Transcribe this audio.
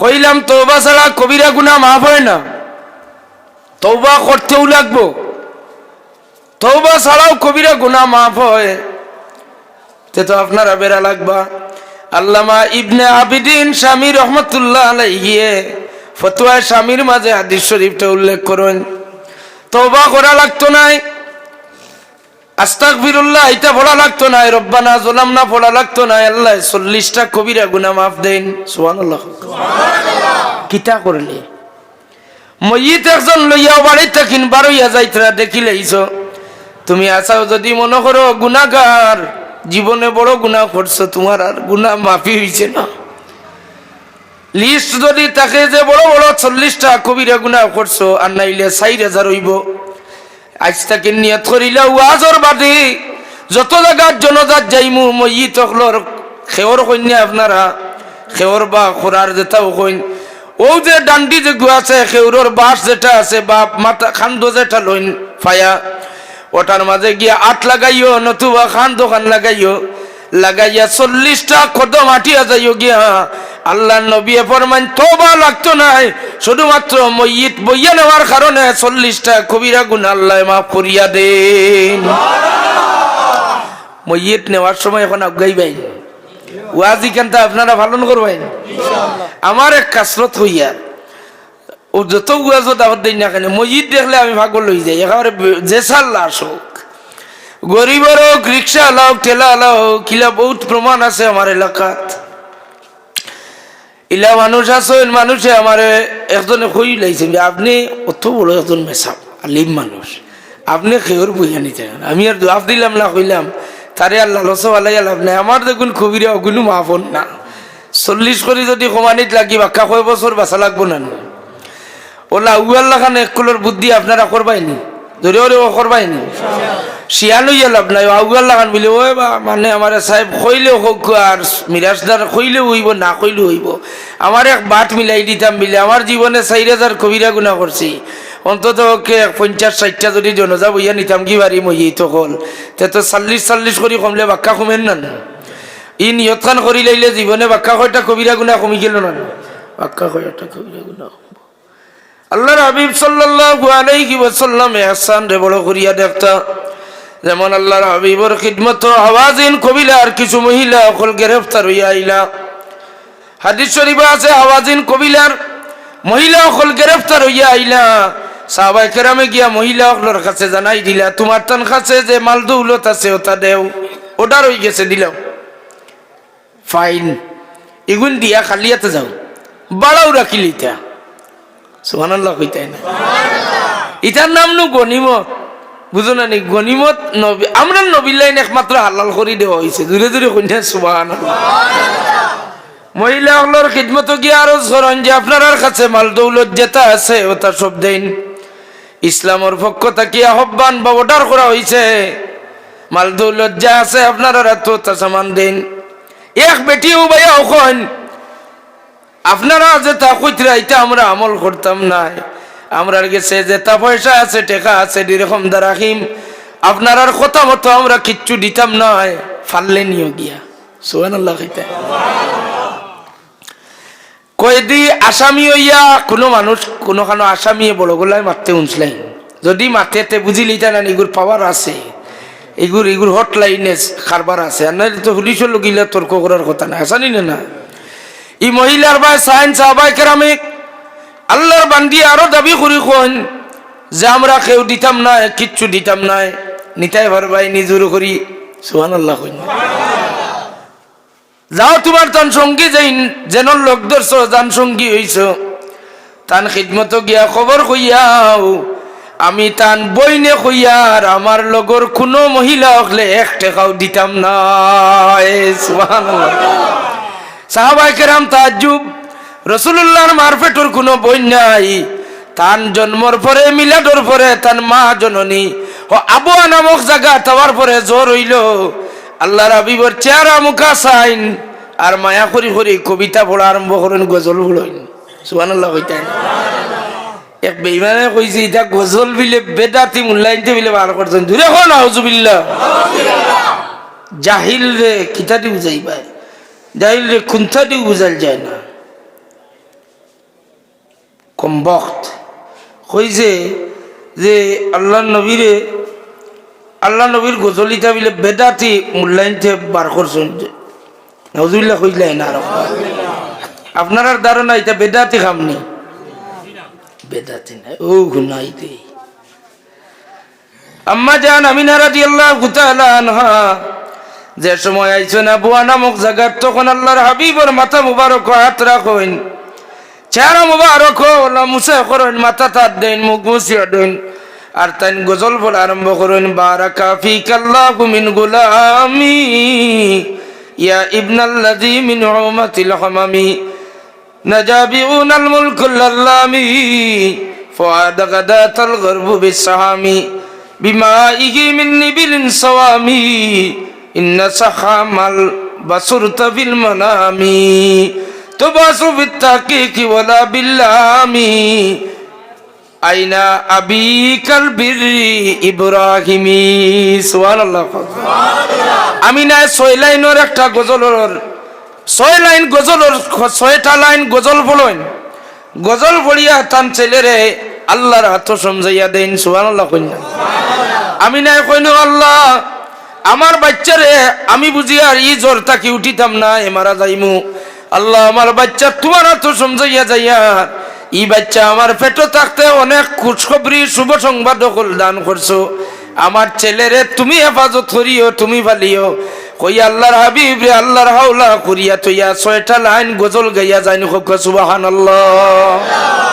কইলাম তৌবা ছাড়া কবিরা গুনা মাফ হয় না। তৌবা করতেও লাগবো। তৌবা ছাড়াও কবিরা গুনা মাফ হয়। তে আপনারা বেড়া লাগবা। আল্লামা ইবনে আবিদিন স্বামী রহমতুল্লাহ আলাইহিয়ে ফতুয়ায় স্বামীর মাঝে হাদিস শরীফটা উল্লেখ করেন। তৌবা করা লাগতো নাই। আস্তাগফিরুল্লাহ, এটা পড়া লাগতো না রব্বানা না পড়া লাগতো না আল্লাহ চল্লিশটা কবিরা গুনা মাফ দেন। সুবহানাল্লাহ। কিতা করলে? মইত একজন লইয়া বাড়িতে থাকিন, বারইয়া যাইতরা দেখিলেইছ তুমি আসাও যদি মনে করো গুনাগার জীবনে বড় গুনাহ করছ, তোমার আর গুনাহ মাফি হইছে না। লিস্ট যদি তাকে যে বড় বড় চল্লিশটা কবিরা গুনাহ করছ, আর নাইলে চার হাজার হইব। আজ তাকে নিয়ত করিলে ওয়াজর বাদে যত জায়গার জনজাত যাইমু মই তখলর খেওর কন্যা আপনারা খেওর বা খোরার যেটাও কইন। ও যে ডান্ডি যে গু আছে খেউরর বাস যেটা আছে বা মাথা খান্দ যেটা লইন ফায়া, ওটার মাঝে গিয়া আট লাগাইও, নতুবা খান লাগাইও, লাগাইয়া চল্লিশটা কদম আটিয়া যাইও গিয়া আল্লাহ নবী ফরমান তোবা লাগতো নাই শুধুমাত্র মইয়িত বইয়া নেওয়ার কারণে চল্লিশটা কবিরা গুণ আল্লাহ মাফ করিয়া দেন। মইয়িত নেওয়ার সময় এখন আগাই বাইন ওয়াজি কেনটা আপনারা পালন করবেন? আমার এক কাসরত হইয়া, ও যত ওয়াজত আবার দিন না কেন মসজিদ দেখলে আমি ভাগল লই যাই, একেবারে জেসাল লাশ হোক গরিবের হোক রিক্সা হোক ঠেলা হোক কিলা বহুত প্রমাণ আছে আমার এলাকাত। ইলা মানুষ আছেন, মানুষে আমার একজনে কই লাইছে আপনি অত বড় একজন মেসাব আলিম মানুষ। আপনি খেয়র বইয়া নিতে আমি আর জবাব দিলাম না, কইলাম তারে আল্লাহ লসওয়ালাই লাভ নাই। আমার দেখুন খুবিরে অগুলো মাফন না। চল্লিশ করে যদি কমানিত লাগি বাক্কা কয় বছর বাঁচা লাগবো না ওলা উয়াল্লা খান এক বুদ্ধি আপনারা করবাইনি ধরে ওরে ও করবাইনি শিয়ালই লাভ নাই আউয়াল্লা খান বলে ওই বা মানে আমার সাহেব কইলেও হোক আর মিরাজদার কইলেও হইব, না কইলেও হইব। আমার এক বাট মিলাই দিতাম বিলে আমার জীবনে চার হাজার কবিরা গুণা করছি অন্তত ওকে পঞ্চাশ ষাটটা যদি জনজা বইয়া নিতাম কি বাড়ি মই তো হল। তে তো চাল্লিশ চাল্লিশ করে কমলে বাক্কা কমেন না ই নিয়ত খান করি লাইলে জীবনে বাক্কা কয়টা কবিরা গুণা কমি গেল না বাক্কা কয়টা কবিরা গুণা আল্লাহর হাবিব সাল্লাল্লাহু আলাইহি ওয়াসাল্লাম ইহসান রে বড় করিয়া দেখতা যেমন আল্লাহর হাবিবর খিদমত হাওয়াজিন কবিলার কিছু মহিলা অকল গ্রেফতার হইয়া আইলা। হাদিস শরীফে আছে হাওয়াজিন কবিলার মহিলা অকল গ্রেফতার হইয়া আইলা। সাহাবাই কেরামে গিয়া মহিলা অকলর কাছে জানাই দিলা তোমার তান কাছে যে মাল দৌলত আছে ওটা দেও ওটার হয়ে গেছে দিলাও। ফাইন এগুন দিয়া খালিয়াতে যাও বাড়াও রাখিলিতা। সুবহানাল্লাহ কইতাই না। ইটার নাম নু গনিমত বুঝো না নি? গনিমত নবী আমরা নবীর লাইন একমাত্র হালাল করে দেওয়া হয়েছে দূরে দূরে কন্যা সুবহানাল্লাহ। মহিলাগুলোর খিদমত গিয়ে আরও ধরন যে আপনার কাছে মাল দৌলত যেটা আছে ওটা সব দেন ইসলামের পক্ষ থেকে আহ্বান বা অর্ডার করা হয়েছে মাল দৌলত যা আছে আপনারা তো তা সামান দেন এক বেটিও ভাইয়া ওখন আপনারা যেটা কইতরা এটা আমরা আমল করতাম না আমরার গেছে যেটা পয়সা আছে, টেকা আছে এরকম রাখিম আপনার আর কথা মতো আমরা কিচ্ছু দিতাম নয় ফাললে নিও গিয়া। সোহান আল্লাহ কয়েদি আসামি হইয়া কোনো মানুষ কোনো কানো আসামি বড় গোলায় মারতে উনসলাই যদি মাথেতে বুঝি লিতা না, এগুর পাওয়ার আছে। এগুর এগুর হটলাইনে কারবার আছে। আর তো হুলিশ লগিলা তর্ক করার কথা না আসানি না ই মহিলার বাই সাইন সাহাবাই কেরামিক আল্লাহর বান্দি আরও দাবি করি কোন, যে আমরা কেউ দিতাম না, কিচ্ছু দিতাম না, নিতাই ভাই নিজুর করি। সুহান আল্লাহ কইন। যাও তোমার তান সঙ্গী যাই যেন লোক ধরছ, যান সঙ্গী হইছ, তান খিদমত গিয়া খবর কইয়াও, আমি তান বইনে কইয়ার আমার লগর কোনো মহিলা হলে এক টাকাও দিতাম না। সাহাবাই কেরাম তাজ্জুব রসুল্লাহর মারফেটর কোনো বই নাই। তান জন্মর পরে, মিলাদর পরে, তান মা জননী। ও আবুয়া নামক জায়গা তাওয়ার পরে জ্বর হইল। আল্লাহ রাবিবর চেহারা মুখা সাইন। আর মায়া করি করি কবিতা পড়া আরম্ভ করেন, গজল পড়ইন সুবান আল্লাহ এক বেইমানে কইছে এটা গজল বিলে বেদাতি মূল্যায়নতে বিলে বার করছেন। দূরে হন আউজুবিল্লাহ জাহিল রে, কিতাটি বুঝাই পায় জাহিল রে খুন্থাটি বুঝাল যায় না। কম বক্ত কইছে যে আল্লাহ নবীরে, আল্লাহ নবীর গজলিতা বিলে বেদাতি মূল্যায়নতে বার করছেন নজুল্লাহ কইলাই না আর। আপনার ধারণা এটা বেদাতি খামনি বেদাতি নাই, ও গুনাইতে আম্মা জান আমিনা রাদিয়াল্লাহু তাআলা আনহা, যে সময় আইছেন আবুয়া নামক জায়গার তখন আল্লাহর হাবিবর মাথা মুবারক হাত রাখেন। চেহারা মুবারক ওলা মুসে করেন মাথা তার দেন মুখ মুছিয়া দেন আর তাই গজল বলা আরম্ভ করেন বারাকা ফি কাল্লাহু মিন গুলামি ইয়া ইবনাল্লাযী মিন উমাতিল হামামি نجابئون الملك اللامي فؤاد غداة الغرب بالسهام بمائه من نبل صوامي إن سخام البصرت في المنام আইনা আমি না ছয় লাইনের একটা গজলের, ছয় লাইন গজলের, ছয়টা লাইন গজল বলেন। গজল বলিয়া তান ছেলেরে আল্লাহর হাত সমঝাইয়া দেন, সুবহানাল্লাহ কইনা আমি না কইন আল্লাহ, আমার বাচ্চারে আমি বুঝি আর ই জ্বর তাকি উঠিতাম না এমারা যাইমু। আল্লাহ আমার বাচ্চা তোমার এত সমঝাইয়া যাইয়া ই বাচ্চা আমার পেটে থাকতে অনেক খুশখবরি, শুভ সংবাদ দান করছ। আমার ছেলেরে তুমি হেফাজত করিও, তুমি ভালিও কই আল্লাহর হাবিব রে, আল্লাহর হাওলা করিয়া তুইয়া ছয়টা লাইন গজল গাইয়া যাইনি খুব সুবাহান আল্লাহ